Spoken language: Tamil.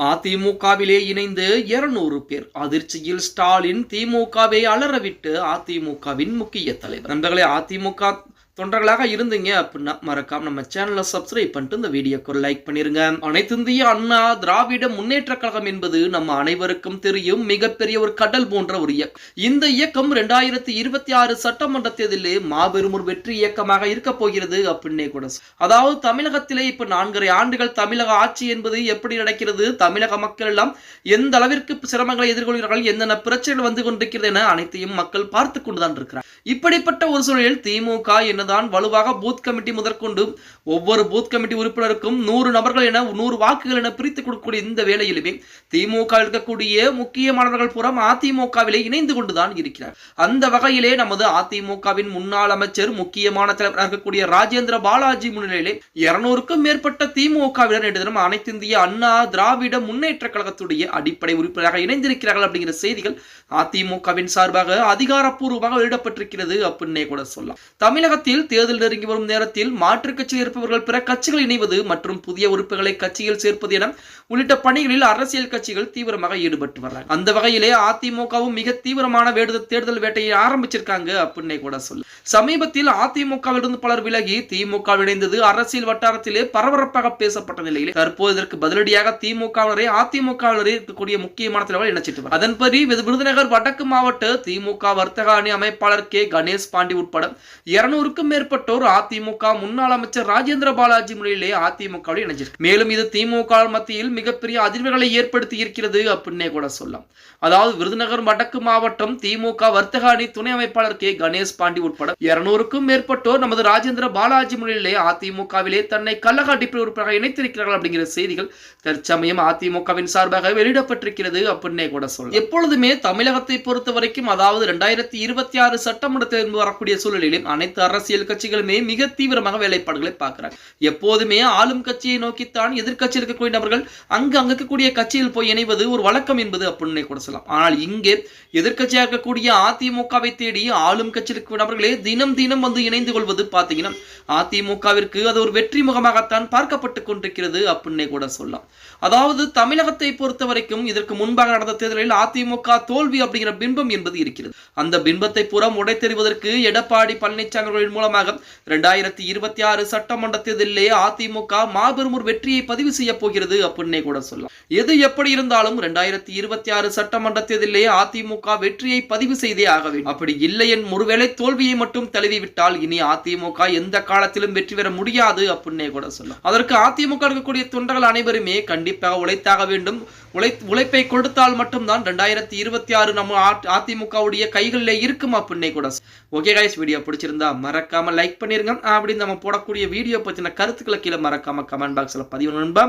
அதிமுகவிலே இணைந்து இருநூறு பேர். அதிர்ச்சியில் ஸ்டாலின் திமுகவை அலறவிட்டு அதிமுகவின் முக்கிய தலைவர். நண்பர்களே அதிமுக தொண்டர்களாக இருந்தீங்க அப்படின்னா மறக்காம நம்ம சேனலை சப்ஸ்கிரைப் பண்ணிட்டு இந்த வீடியோக்கு ஒரு லைக் பண்ணிருங்க. அனைத்து இந்திய அண்ணா திராவிட முன்னேற்ற கழகம் என்பது நம்ம அனைவருக்கும் தெரியும். மிகப்பெரிய ஒரு கடல் போன்ற ஒரு இயக்கம். இந்த இயக்கம் ரெண்டாயிரத்தி இருபத்தி ஆறு சட்டமன்ற தேர்தலில் மாபெரும் ஒரு வெற்றி இயக்கமாக இருக்க போகிறது அப்படின்னே கூட அதாவது தமிழகத்திலே இப்ப நான்கரை ஆண்டுகள் தமிழக ஆட்சி என்பது எப்படி நடக்கிறது? தமிழக மக்கள் எல்லாம் எந்த அளவிற்கு சிரமங்களை எதிர்கொள்கிறார்கள்? என்னென்ன பிரச்சனைகள் வந்து கொண்டிருக்கிறது என அனைத்தையும் மக்கள் பார்த்து கொண்டுதான் இருக்கிறார் இப்படிப்பட்ட ஒரு சூழலில் திமுக என்னதான் வலுவாக பூத் கமிட்டி முதற்கொண்டு ஒவ்வொரு பூத் கமிட்டி உறுப்பினருக்கும் நூறு நபர்கள் என நூறு வாக்குகள் என பிரித்து கொடுக்கக்கூடிய இந்த வேளையிலுமே திமுக இருக்கக்கூடிய முக்கியமானவர்கள் புறம் அதிமுகவிலே இணைந்து கொண்டுதான் இருக்கிறார். அந்த வகையிலே நமது அதிமுகவின் முன்னாள் அமைச்சர் முக்கியமான தலைவராக இருக்கக்கூடிய ராஜேந்திர பாலாஜி முன்னிலையிலே இருநூறுக்கும் மேற்பட்ட திமுகவினர் நேற்று தினம் அனைத்து இந்திய அண்ணா திராவிட முன்னேற்ற கழகத்துடைய அடிப்படை உறுப்பினராக இணைந்திருக்கிறார்கள் அப்படிங்கிற செய்திகள் அதிமுகவின் சார்பாக அதிகாரப்பூர்வமாக வெளியிடப்பட்டிருக்கிறது இருக்கிறது அப்படின்னே கூட சொல்லலாம். தமிழகத்தில் தேர்தல் நெருங்கி வரும் நேரத்தில் மாற்றுக் கட்சியில் இருப்பவர்கள் பிற கட்சிகள் இணைவது மற்றும் புதிய உறுப்புகளை கட்சியில் சேர்ப்பது என உள்ளிட்ட பணிகளில் அரசியல் கட்சிகள் தீவிரமாக ஈடுபட்டு வர்றாங்க. அந்த வகையிலே அதிமுகவும் மிக தீவிரமான வேடு தேர்தல் வேட்டையை ஆரம்பிச்சிருக்காங்க அப்படின்னே கூட சொல்லு சமீபத்தில் அதிமுகவிலிருந்து பலர் விலகி திமுக இணைந்தது அரசியல் வட்டாரத்திலே பரபரப்பாக பேசப்பட்ட நிலையில். தற்போது இதற்கு பதிலடியாக திமுகவினரை அதிமுகவினரை இருக்கக்கூடிய முக்கியமான தலைவர்கள் இணைச்சிட்டு அதன்படி விருதுநகர் வடக்கு மாவட்ட திமுக வர்த்தக அணி அமைப்பாளர் கே. கே. கணேஷ் பாண்டி உட்பட இருநூறுக்கும் மேற்பட்டோர் அதிமுக முன்னாள் அமைச்சர் ராஜேந்திர பாலாஜி முன்னிலையிலே அதிமுகவில் இணைஞ்சிருக்கு. மேலும் இது திமுக மத்தியில் மிகப்பெரிய அதிர்வுகளை ஏற்படுத்தி இருக்கிறது அப்படின்னே கூட சொல்லலாம். அதாவது விருதுநகர் வடக்கு மாவட்டம் திமுக வர்த்தக அணி துணை அமைப்பாளர் கே. கணேஷ் பாண்டி உட்பட இருநூறுக்கும் மேற்பட்டோர் நமது ராஜேந்திர பாலாஜி முன்னிலையிலே அதிமுகவிலே தன்னை கழக அடிப்படை உறுப்பினராக இணைத்திருக்கிறார்கள் அப்படிங்கிற செய்திகள் தற்சமயம் அதிமுகவின் சார்பாக வெளியிடப்பட்டிருக்கிறது அப்படின்னே கூட சொல்லலாம். எப்பொழுதுமே தமிழகத்தை பொறுத்த வரைக்கும் அதாவது இரண்டாயிரத்தி இருபத்தி ஆறு சட்டம் தேர்தல் வரக்கூடிய சூழலிலும் அனைத்து அரசியல் கட்சிகளுமே மிக தீவிரமாக வேலைப்பாடுகளை பார்க்கிறாங்க. எப்போதுமே ஆளும் கட்சியை நோக்கித்தான் எதிர்கட்சியில் இருக்கக்கூடிய நபர்கள் அங்கு அங்க இருக்கக்கூடிய கட்சியில் போய் இணைவது ஒரு வழக்கம் என்பது அப்படின்னு கூட சொல்லலாம். ஆனால் இங்கே எதிர்கட்சியாக இருக்கக்கூடிய அதிமுகவை தேடி ஆளும் கட்சியில் இருக்கக்கூடிய நபர்களே தினம் தினம் வந்து இணைந்து கொள்வது பார்த்தீங்கன்னா அதிமுகவிற்கு அது ஒரு வெற்றி முகமாகத்தான் பார்க்கப்பட்டு கொண்டிருக்கிறது அப்படின்னே கூட சொல்லலாம். அதாவது தமிழகத்தை பொறுத்த வரைக்கும் இதற்கு முன்பாக நடந்த தேர்தலில் அதிமுக தோல்வி அப்படிங்கிற பிம்பம் என்பது இருக்கிறது. அந்த பிம்பத்தை புறம் உடை தெரிவதற்கு எடப்பாடி பழனிசாமி அவர்களின் மூலமாக இரண்டாயிரத்தி இருபத்தி ஆறு சட்டமன்ற தேர்தலிலே அதிமுக மாபெரும் ஒரு வெற்றியை பதிவு செய்ய போகிறது அப்படின்னே கூட சொல்லலாம். எது எப்படி இருந்தாலும் இரண்டாயிரத்தி இருபத்தி ஆறு சட்டமன்ற தேர்தலிலே அதிமுக வெற்றியை பதிவு செய்தே ஆக வேண்டும். அப்படி இல்லை என் ஒருவேளை தோல்வியை மட்டும் தழுவிவிட்டால் இனி அதிமுக எந்த காலத்திலும் வெற்றி பெற முடியாது அப்படின்னே கூட சொல்லலாம். அதற்கு அதிமுக இருக்கக்கூடிய தொண்டர்கள் அனைவருமே கண்டிப்பாக உழைத்தாக வேண்டும். உழை உழைப்பை கொடுத்தால் மட்டும்தான் இரண்டாயிரத்தி இருபத்தி ஆறு நம்ம அதிமுகவுடைய கைகளில் இருக்கும் அப்படின்னே கூட ஓகே கைஸ் வீடியோ பிடிச்சிருந்தா மறக்காம லைக் பண்ணிருங்க. அப்படி நம்ம போடக்கூடிய வீடியோ பத்தின கருத்துக்களை கீழே மறக்காம கமெண்ட் பாக்ஸ்ல பதிவு நண்பா.